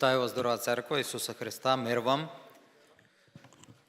Вітаю вас, дорога церква Ісуса Христа, мир вам.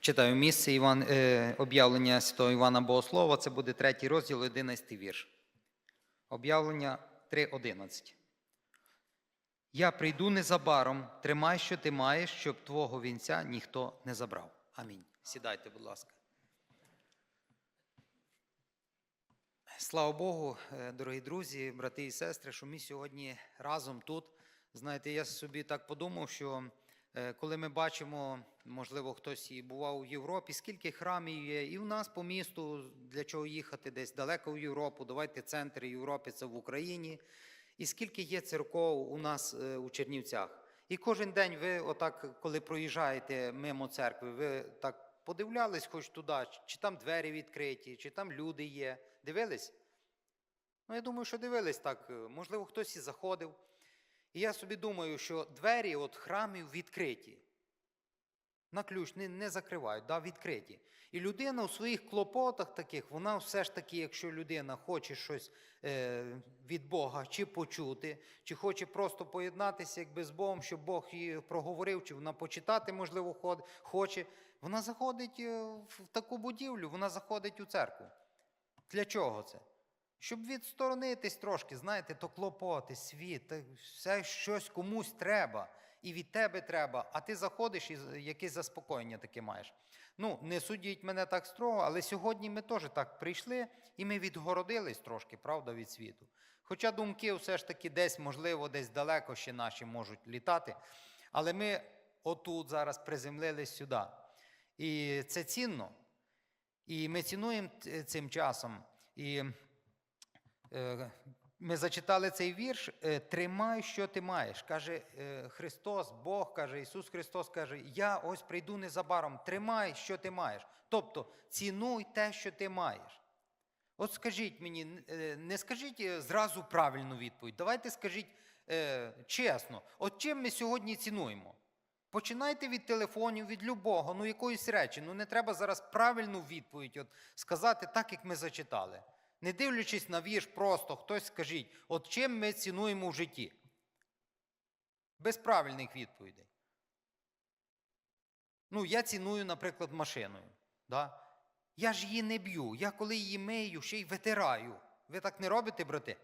Читаю місце Іван, е, об'явлення Святого Івана Богослова, це буде третій розділ, 11 вірш. Об'явлення 3.11. Я прийду незабаром, тримай, що ти маєш, щоб твого вінця ніхто не забрав. Амінь. Сідайте, будь ласка. Слава Богу, е, дорогі друзі, брати і сестри, що ми сьогодні разом тут. Знаєте, я собі так подумав, що е, коли ми бачимо, можливо, хтось і бував у Європі, скільки храмів є, і в нас по місту, для чого їхати десь далеко в Європу, давайте центр Європи, це в Україні, і скільки є церков у нас е, у Чернівцях. І кожен день ви, отак, коли проїжджаєте мимо церкви, ви так подивлялись хоч туди, чи там двері відкриті, чи там люди є. Дивились? Ну, я думаю, що дивились так. Можливо, хтось і заходив. І я собі думаю, що двері от храмів відкриті. На ключ не, не закривають, да, відкриті. І людина у своїх клопотах таких, вона все ж таки, якщо людина хоче щось е, від Бога чи почути, чи хоче просто поєднатися якби з Богом, щоб Бог її проговорив, чи вона почитати, можливо, хоче, вона заходить е, в таку будівлю, вона заходить у церкву. Для чого це? Щоб відсторонитись трошки, знаєте, то клопоти, світ, все щось комусь треба, і від тебе треба, а ти заходиш і якесь заспокоєння таке маєш. Ну, не судіть мене так строго, але сьогодні ми теж так прийшли і ми відгородились трошки, правда, від світу. Хоча думки все ж таки десь, можливо, десь далеко ще наші можуть літати, але ми отут зараз приземлились сюди. І це цінно. І ми цінуємо цим часом. І ми зачитали цей вірш: е, Тримай, що ти маєш. Каже е, Христос, Бог каже, Ісус Христос каже: Я ось прийду незабаром, тримай, що ти маєш. Тобто цінуй те, що ти маєш. От скажіть мені, е, не скажіть е, зразу правильну відповідь. Давайте скажіть е, чесно, от чим ми сьогодні цінуємо? Починайте від телефонів, від любого, ну якоїсь речі. Ну не треба зараз правильну відповідь от, сказати так, як ми зачитали. Не дивлячись на вірш, просто хтось скажіть, от чим ми цінуємо в житті? Без правильних відповідей. Ну, я ціную, наприклад, машиною. Да? Я ж її не б'ю. Я коли її мию, ще й витираю. Ви так не робите, брати?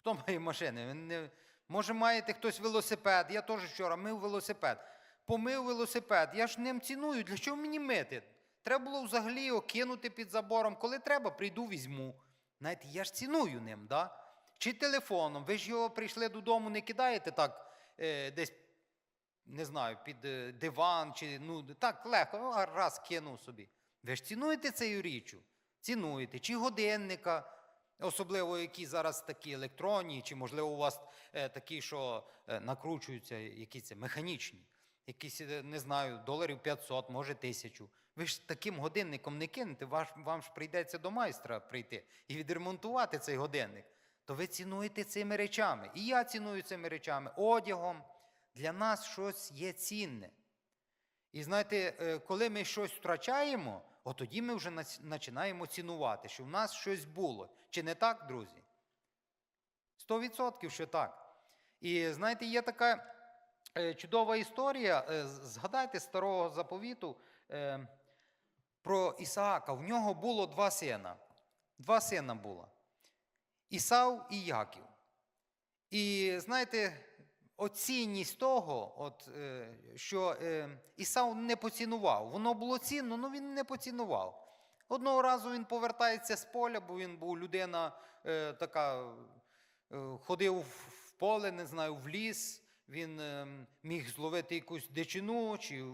Хто має машини? Не... Може, маєте хтось велосипед? Я теж вчора мив велосипед. Помив велосипед. Я ж ним ціную. Для чого мені мити? Треба було взагалі його кинути під забором. Коли треба, прийду, візьму. Знаєте, я ж ціную ним, да? Чи телефоном. Ви ж його прийшли додому, не кидаєте так е, десь, не знаю, під е, диван, чи ну так легко, ну, раз кинув собі. Ви ж цінуєте цією річчю? Цінуєте. Чи годинника, особливо які зараз такі електронні, чи, можливо, у вас е, такі, що е, накручуються, які це механічні, якісь, е, не знаю, доларів 500, може тисячу. Ви ж таким годинником не кинете, вам ж прийдеться до майстра прийти і відремонтувати цей годинник. То ви цінуєте цими речами. І я ціную цими речами, одягом. Для нас щось є цінне. І знаєте, е, коли ми щось втрачаємо, от тоді ми вже починаємо цінувати, що в нас щось було. Чи не так, друзі? Сто відсотків, що так. І знаєте, є така е, чудова історія. е, Згадайте старого заповіту про Ісаака. В нього було два сина. Два сина було. Ісав і Яків. І знаєте, оцінність того, от, е, що е, Ісав не поцінував. Воно було цінно, але він не поцінував. Одного разу він повертається з поля, бо він був людина е, така, ходив в поле, не знаю, в ліс. Він е, міг зловити якусь дичину, чи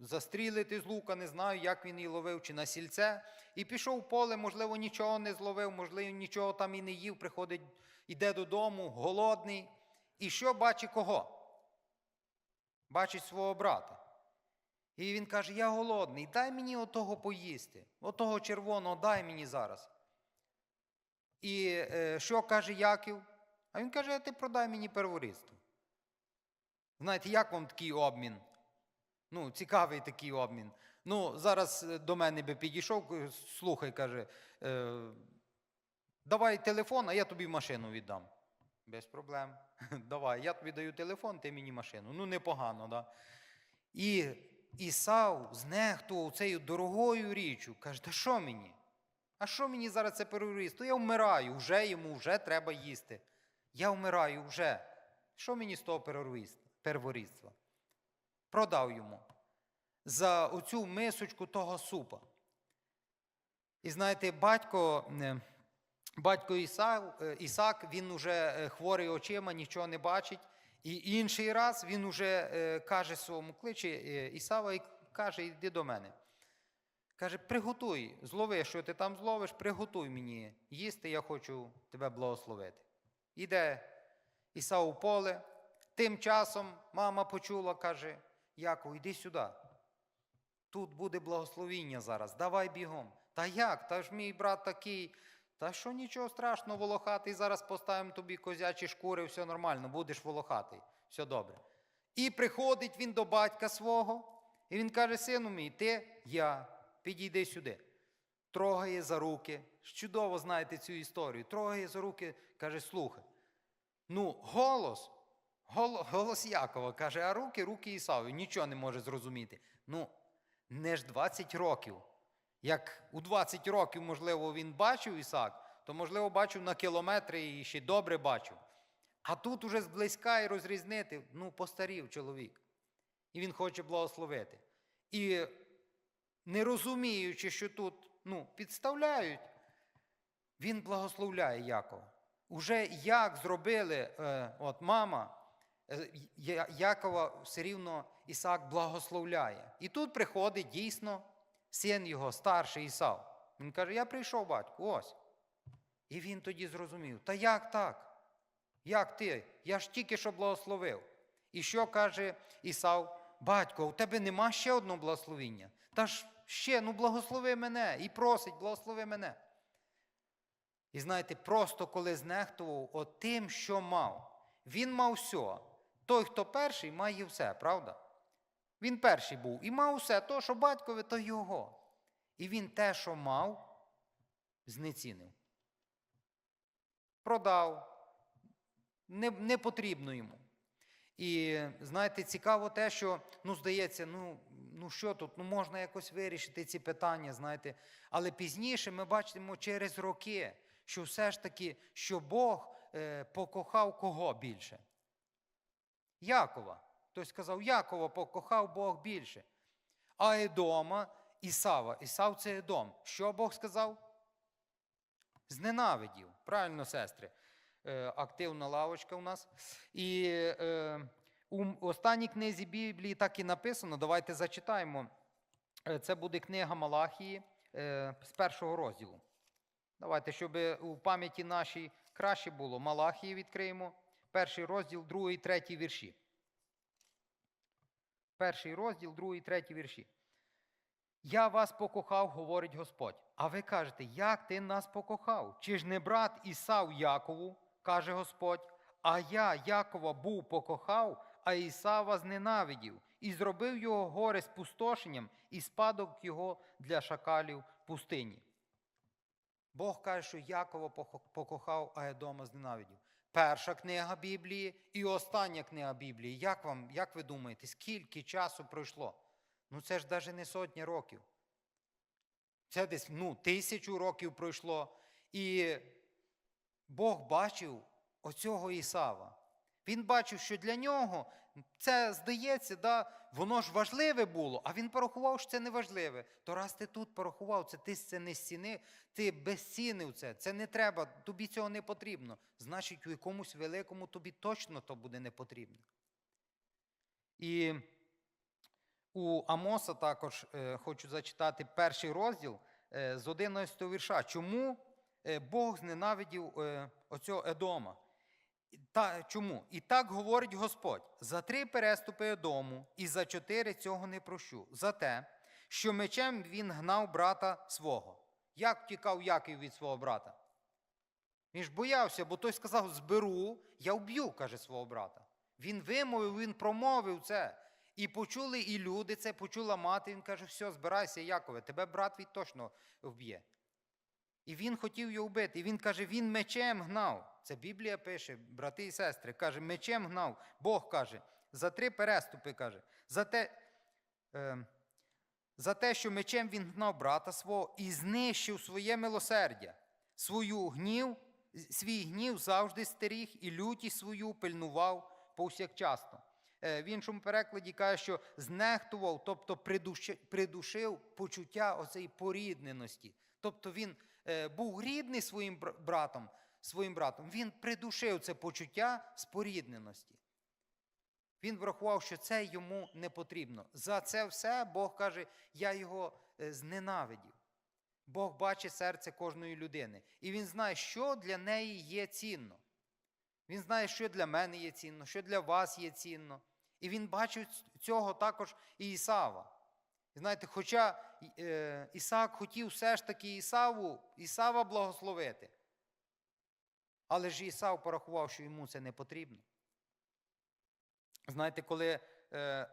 застрілити з лука, не знаю, як він її ловив, чи на сільце. І пішов в поле, можливо, нічого не зловив, можливо, нічого там і не їв, приходить, іде додому, голодний. І що бачить кого? Бачить свого брата. І він каже: Я голодний, дай мені отого поїсти, отого червоного дай мені зараз. І е, що каже Яків? А він каже, ти продай мені перворідство. Знаєте, як вам такий обмін? Ну, цікавий такий обмін. Ну, зараз е, до мене би підійшов, слухай, каже, е, давай телефон, а я тобі машину віддам. Без проблем. Давай, я тобі даю телефон, ти мені машину. Ну, непогано, да? І Ісав знехтував цією дорогою річчю. Каже, та що мені? А що мені зараз це переріст? То я вмираю, вже йому вже треба їсти. Я вмираю вже. Що мені з того перворіс- перворідства? Продав йому за оцю мисочку того супа. І знаєте, батько, е, батько Ісав, е, Ісак, він уже е, хворий очима, нічого не бачить. І інший раз він уже каже своєму кличе Ісава і каже, йди до мене. Каже, приготуй, злови, що ти там зловиш, приготуй мені їсти, я хочу тебе благословити. Іде Ісав у поле. Тим часом мама почула, каже, Яков, йди сюди. Тут буде благословіння зараз, давай бігом. Та як? Та ж мій брат такий. Та що нічого страшного, волохатий, зараз поставимо тобі козячі шкури, все нормально, будеш волохатий, все добре. І приходить він до батька свого, і він каже: сину мій, ти, я, підійди сюди. Трогає за руки. Чудово знаєте цю історію. Трогає за руки, каже, слухай. Ну, голос, гол- голос Якова каже, а руки, руки Ісави. Нічого не може зрозуміти. Ну, не ж 20 років. Як у 20 років, можливо, він бачив Ісак, то, можливо, бачив на кілометри і ще добре бачив. А тут уже зблизька і розрізнити, ну, постарів чоловік. І він хоче благословити. І не розуміючи, що тут ну, підставляють, він благословляє Якова. Уже як зробили е, от мама, Якова все рівно Ісак благословляє. І тут приходить дійсно син його, старший Ісав. Він каже: Я прийшов, батьку, ось. І він тоді зрозумів: та як так? Як ти? Я ж тільки що благословив. І що каже Ісав? Батько, у тебе нема ще одного благословіння. Та ж ще, ну благослови мене і просить, благослови мене. І знаєте, просто коли знехтував от тим, що мав, він мав все. Той, хто перший, має все, правда? Він перший був і мав все, то, що батькове, то його. І він те, що мав, знецінив. Продав. Не, не потрібно йому. І знаєте, цікаво те, що ну, здається, ну, ну що тут, ну можна якось вирішити ці питання, знаєте. Але пізніше ми бачимо через роки, що все ж таки, що Бог е, покохав кого більше? Якова. Хтось сказав, Якова покохав Бог більше. А Едома Ісава. Ісав це Едом. Що Бог сказав? Зненавидів. Правильно, сестри. Е, активна лавочка у нас. І е, у останній книзі Біблії так і написано. Давайте зачитаємо. Е, Це буде книга Малахії е, з першого розділу. Давайте, щоб у пам'яті нашій краще було. Малахії відкриємо. Перший розділ, другий, третій вірші. Перший розділ, другий, третій вірші. Я вас покохав, говорить Господь. А ви кажете, як ти нас покохав? Чи ж не брат Ісав Якову, каже Господь, а я Якова був покохав, а Ісава зненавидів, і зробив його горе спустошенням і спадок його для шакалів пустині. Бог каже, що Якова покохав, а Едома зненавидів. Перша книга Біблії і остання книга Біблії. Як вам, як ви думаєте, скільки часу пройшло? Ну це ж навіть не сотні років. Це десь ну, тисячу років пройшло. І Бог бачив оцього Ісава. Він бачив, що для нього це здається, да, воно ж важливе було, а він порахував, що це не важливе. То раз ти тут порахував, це ти це не зцінив, ти безцінив це, це не треба, тобі цього не потрібно. Значить, у якомусь великому тобі точно то буде не потрібно. І у Амоса також е, хочу зачитати перший розділ е, з 11 вірша. Чому е, Бог зненавидів е, оцього Едома? Та, чому? І так говорить Господь: за три переступи Едому і за чотири цього не прощу. За те, що мечем він гнав брата свого. Як втікав Яків від свого брата? Він ж боявся, бо той сказав: зберу, я вб'ю, каже свого брата. Він вимовив, він промовив це. І почули і люди це, почула мати. Він каже: все, збирайся, Якове, тебе брат твій точно вб'є. І він хотів його вбити. І він каже, він мечем гнав. Це Біблія пише, брати і сестри, каже, мечем гнав. Бог каже, за три переступи каже, за те, е, за те, що мечем він гнав брата свого і знищив своє милосердя, свою гнів, свій гнів завжди стеріг і лютість свою пильнував повсякчасно. Е, В іншому перекладі каже, що знехтував, тобто придушив почуття оцеї порідненості. Тобто він був рідний своїм братом, своїм братом, він придушив це почуття спорідненості. Він врахував, що це йому не потрібно. За це все Бог каже, я його е, зненавидів. Бог бачить серце кожної людини. І він знає, що для неї є цінно. Він знає, що для мене є цінно, що для вас є цінно. І він бачив цього також і Ісава. Знаєте, хоча е, Ісаак хотів все ж таки Ісаву, Ісава благословити. Але ж Ісав порахував, що йому це не потрібно. Знаєте, коли е,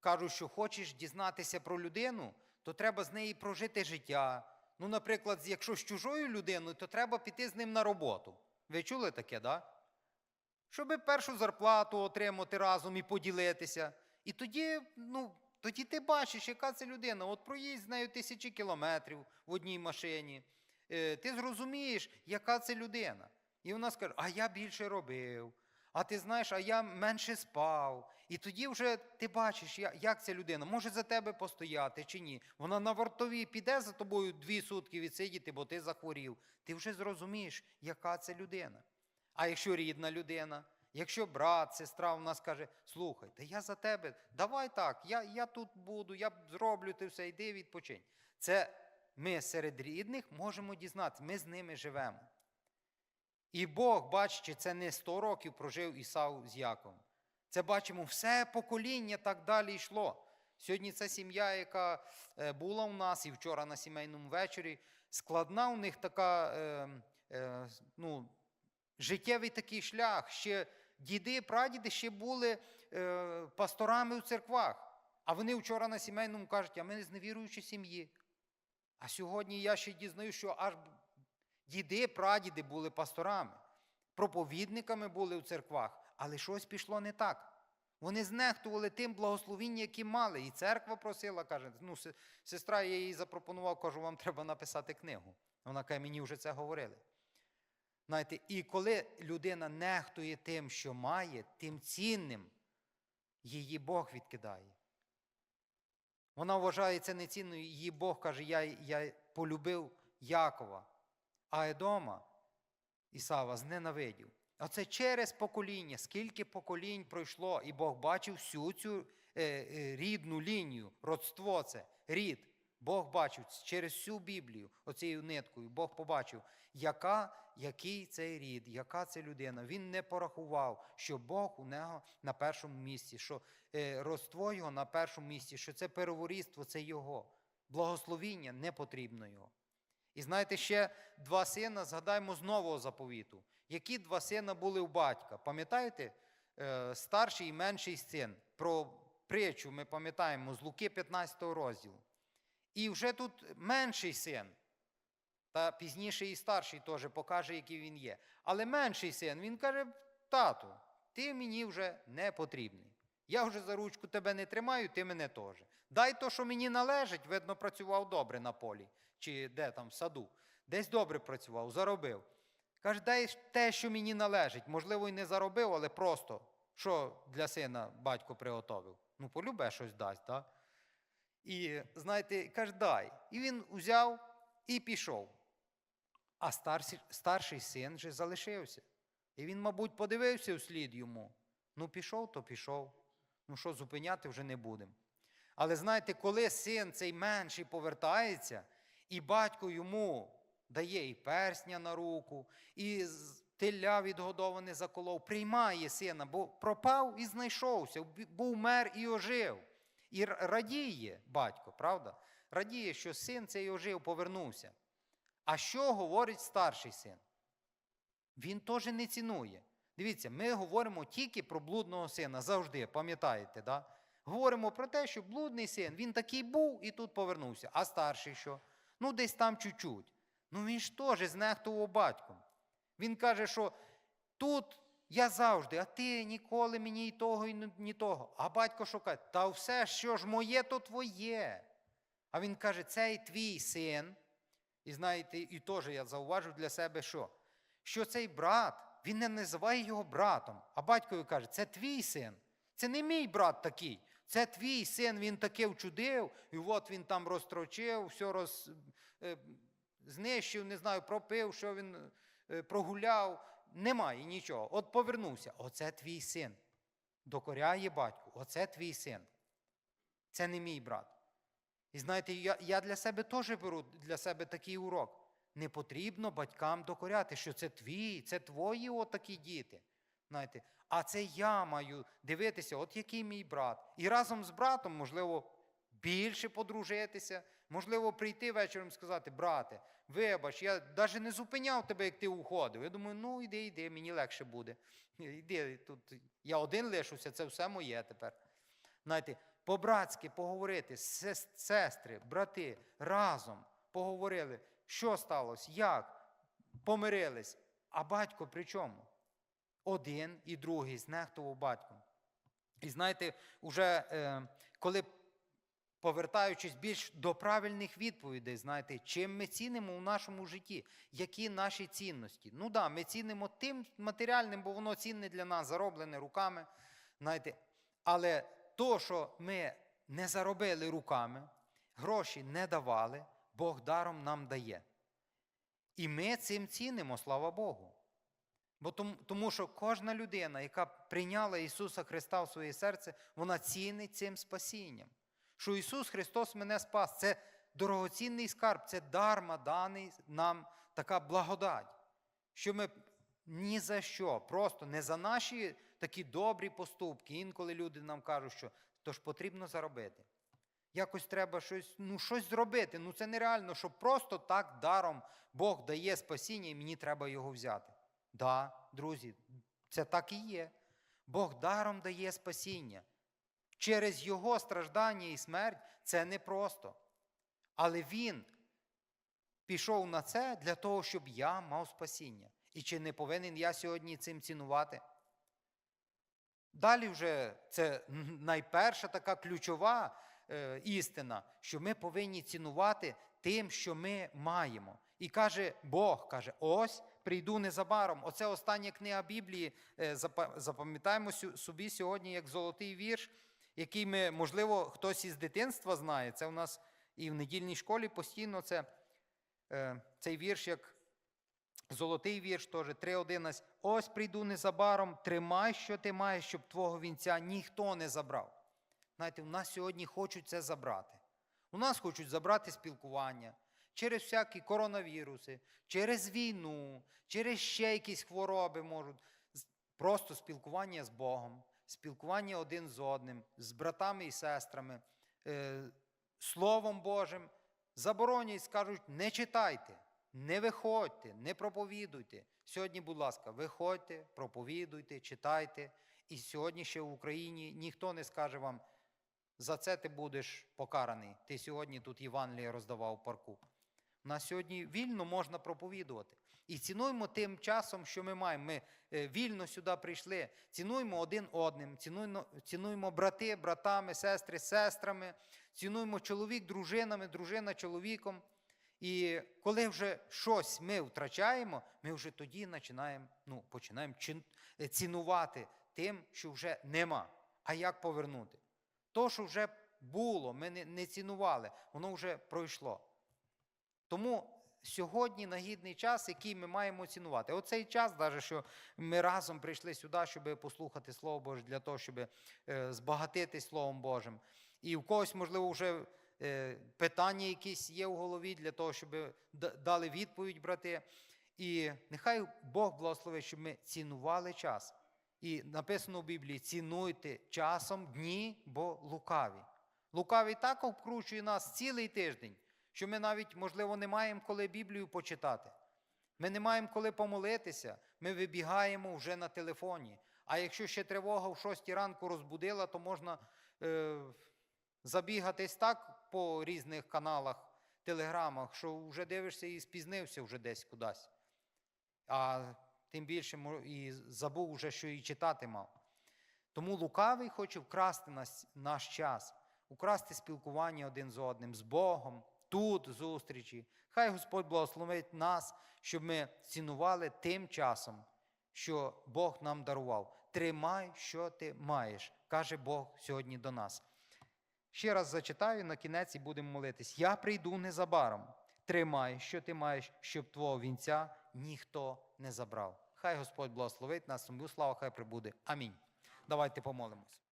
кажуть, що хочеш дізнатися про людину, то треба з нею прожити життя. Ну, наприклад, якщо з чужою людиною, то треба піти з ним на роботу. Ви чули таке. Да? Щоб першу зарплату отримати разом і поділитися. І тоді, ну, тоді ти бачиш, яка це людина. От проїзд з нею тисячі кілометрів в одній машині. Е, ти зрозумієш, яка це людина. І вона скаже, а я більше робив. А ти знаєш, а я менше спав. І тоді вже ти бачиш, як ця людина може за тебе постояти чи ні. Вона на вартовій піде за тобою дві сутки відсидіти, бо ти захворів. Ти вже зрозумієш, яка це людина. А якщо рідна людина, якщо брат, сестра в нас каже, слухай, та я за тебе, давай так, я, я тут буду, я зроблю ти все, йди відпочинь. Це ми серед рідних можемо дізнатися, ми з ними живемо. І Бог, бачите, це не 100 років прожив Ісав з Яковом. Це бачимо, все покоління так далі йшло. Сьогодні ця сім'я, яка е, була у нас і вчора на сімейному вечорі, складна у них така, е, е, ну, життєвий такий шлях. Ще діди, прадіди ще були е, пасторами в церквах. А вони вчора на сімейному кажуть, а ми з невіруючої сім'ї. А сьогодні я ще дізнаю, що аж діди, прадіди були пасторами, проповідниками були в церквах, але щось пішло не так. Вони знехтували тим благословінням, які мали. І церква просила, каже, ну, сестра, я їй запропонував, кажу, вам треба написати книгу. Вона каже, мені вже це говорили. Знаєте, і коли людина нехтує тим, що має, тим цінним, її Бог відкидає. Вона вважає це нецінною, її Бог каже, я, я полюбив Якова, а Едома Ісава зненавидів. Оце через покоління, скільки поколінь пройшло, і Бог бачив всю цю е, е, рідну лінію, родство це, рід. Бог бачив через всю Біблію, оцією ниткою, Бог побачив, яка, який цей рід, яка це людина. Він не порахував, що Бог у нього на першому місці, що е, родство його на першому місці, що це переворіство, це його. Благословіння не потрібно його. І знаєте, ще два сина, згадаємо з нового заповіту. Які два сина були у батька? Пам'ятаєте? Е, Старший і менший син. Про притчу ми пам'ятаємо з Луки 15 розділу. І вже тут менший син, та пізніше і старший теж покаже, який він є. Але менший син, він каже: тату, ти мені вже не потрібний. Я вже за ручку тебе не тримаю, ти мене теж. Дай то, що мені належить, видно, працював добре на полі, чи де там, в саду. Десь добре працював, заробив. Каже, дай те, що мені належить. Можливо, і не заробив, але просто що для сина батько приготовив. Ну, полюбе щось дасть, так? І знаєте, каже, дай. І він узяв і пішов. А старший, старший син же залишився. І він, мабуть, подивився вслід йому. Ну, пішов, то пішов. Ну що, зупиняти вже не будемо. Але знаєте, коли син цей менший повертається, і батько йому дає і персня на руку, і теля відгодоване заколов, приймає сина, бо пропав і знайшовся, був мер і ожив. І радіє батько, правда? Радіє, що син цей ожив, повернувся. А що говорить старший син? Він теж не цінує. Дивіться, ми говоримо тільки про блудного сина завжди, пам'ятаєте, да? Говоримо про те, що блудний син, він такий був і тут повернувся. А старший що? Ну, десь там чуть-чуть. Ну він ж теж знехтував батьком. Він каже, що тут я завжди, а ти ніколи мені і того, і ні того. А батько каже, та все, що ж моє, то твоє. А він каже, цей твій син. І знаєте, і теж я зауважив для себе, що? Що цей брат, він не називає його братом, а батькові каже, це твій син. Це не мій брат такий. Це твій син, він таке вчудив, і от він там розтрочив, все роз, е, знищив, не знаю, пропив, що він е, прогуляв. Немає нічого. От повернувся. Оце твій син. Докоряє батьку. Оце твій син. Це не мій брат. І знаєте, я, я для себе теж беру для себе такий урок. Не потрібно батькам докоряти, що це твій, це твої отакі діти. Знаєте, а це я маю дивитися, от який мій брат. І разом з братом, можливо, більше подружитися, можливо, прийти вечором і сказати, брате, вибач, я навіть не зупиняв тебе, як ти уходив. Я думаю, ну йди, йди, мені легше буде. Йди, тут я один лишуся, це все моє тепер. Знаєте, по-братськи поговорити, сестри, брати, разом поговорили, що сталося, як, помирились. А батько при чому? Один і другий знехтував батьком. І знаєте, вже е, коли повертаючись більш до правильних відповідей, знаєте, чим ми цінимо у нашому житті, які наші цінності. Ну да, ми цінимо тим матеріальним, бо воно цінне для нас, зароблене руками. Знаєте, але то, що ми не заробили руками, гроші не давали, Бог даром нам дає. І ми цим цінимо, слава Богу. Бо тому, тому що кожна людина, яка прийняла Ісуса Христа в своє серце, вона цінить цим спасінням. Що Ісус Христос мене спас, це дорогоцінний скарб, це дарма даний нам така благодать. Що ми ні за що, просто не за наші такі добрі поступки. Інколи люди нам кажуть, що то ж потрібно заробити. Якось треба щось, ну, щось зробити. Ну це нереально, що просто так даром Бог дає спасіння, і мені треба його взяти. Да, друзі, це так і є. Бог даром дає спасіння. Через Його страждання і смерть це непросто. Але Він пішов на це для того, щоб я мав спасіння. І чи не повинен я сьогодні цим цінувати? Далі вже це найперша така ключова е, істина, що ми повинні цінувати тим, що ми маємо. І каже Бог, каже, ось прийду незабаром. Оце остання книга Біблії. е, Запам'ятаємо собі сьогодні як золотий вірш, який ми, можливо, хтось із дитинства знає. Це у нас і в недільній школі постійно це, е, цей вірш, як Золотий вірш теж 3.11. Ось прийду незабаром, тримай, що ти маєш, щоб твого вінця ніхто не забрав. Знаєте, у нас сьогодні хочуть це забрати. У нас хочуть забрати спілкування через всякі коронавіруси, через війну, через ще якісь хвороби можуть. Просто спілкування з Богом, спілкування один з одним, з братами і сестрами, е, Словом Божим. Заборонять, скажуть, не читайте. Не виходьте, не проповідуйте. Сьогодні, будь ласка, виходьте, проповідуйте, читайте. І сьогодні ще в Україні ніхто не скаже вам, за це ти будеш покараний. Ти сьогодні тут Євангеліє роздавав парку. У нас сьогодні вільно можна проповідувати. І цінуємо тим часом, що ми маємо. Ми е, вільно сюди прийшли. Цінуємо один одним, цінуємо, цінуємо брати, братами, сестри, сестрами, цінуємо чоловік дружинами, дружина чоловіком. І коли вже щось ми втрачаємо, ми вже тоді починаємо, ну, починаємо е, цінувати тим, що вже нема. А як повернути? То, що вже було, ми не цінували, воно вже пройшло. Тому сьогодні нагідний час, який ми маємо цінувати. Оцей час, навіть, що ми разом прийшли сюди, щоб послухати Слово Боже, для того, щоб е, збагатитись Словом Божим. І в когось, можливо, вже е, питання якісь є в голові для того, щоб дали відповідь, брати. І нехай Бог благословить, щоб ми цінували час. І написано в Біблії: цінуйте часом дні, бо лукаві. Лукавий так обкручує нас цілий тиждень, що ми навіть, можливо, не маємо коли Біблію почитати. Ми не маємо коли помолитися, ми вибігаємо вже на телефоні. А якщо ще тривога в 6 ранку розбудила, то можна е, забігатись так по різних каналах телеграмах, що вже дивишся і спізнився вже десь кудись. А тим більше і забув вже, що і читати мав. Тому лукавий хоче вкрасти наш час, украсти спілкування один з одним, з Богом, тут зустрічі. Хай Господь благословить нас, щоб ми цінували тим часом, що Бог нам дарував. Тримай, що ти маєш, каже Бог сьогодні до нас. Ще раз зачитаю на кінець і будемо молитись. Я прийду незабаром. Тримай, що ти маєш, щоб твого вінця ніхто не забрав. Хай Господь благословить нас, тому слава хай прибуде. Амінь. Давайте помолимось.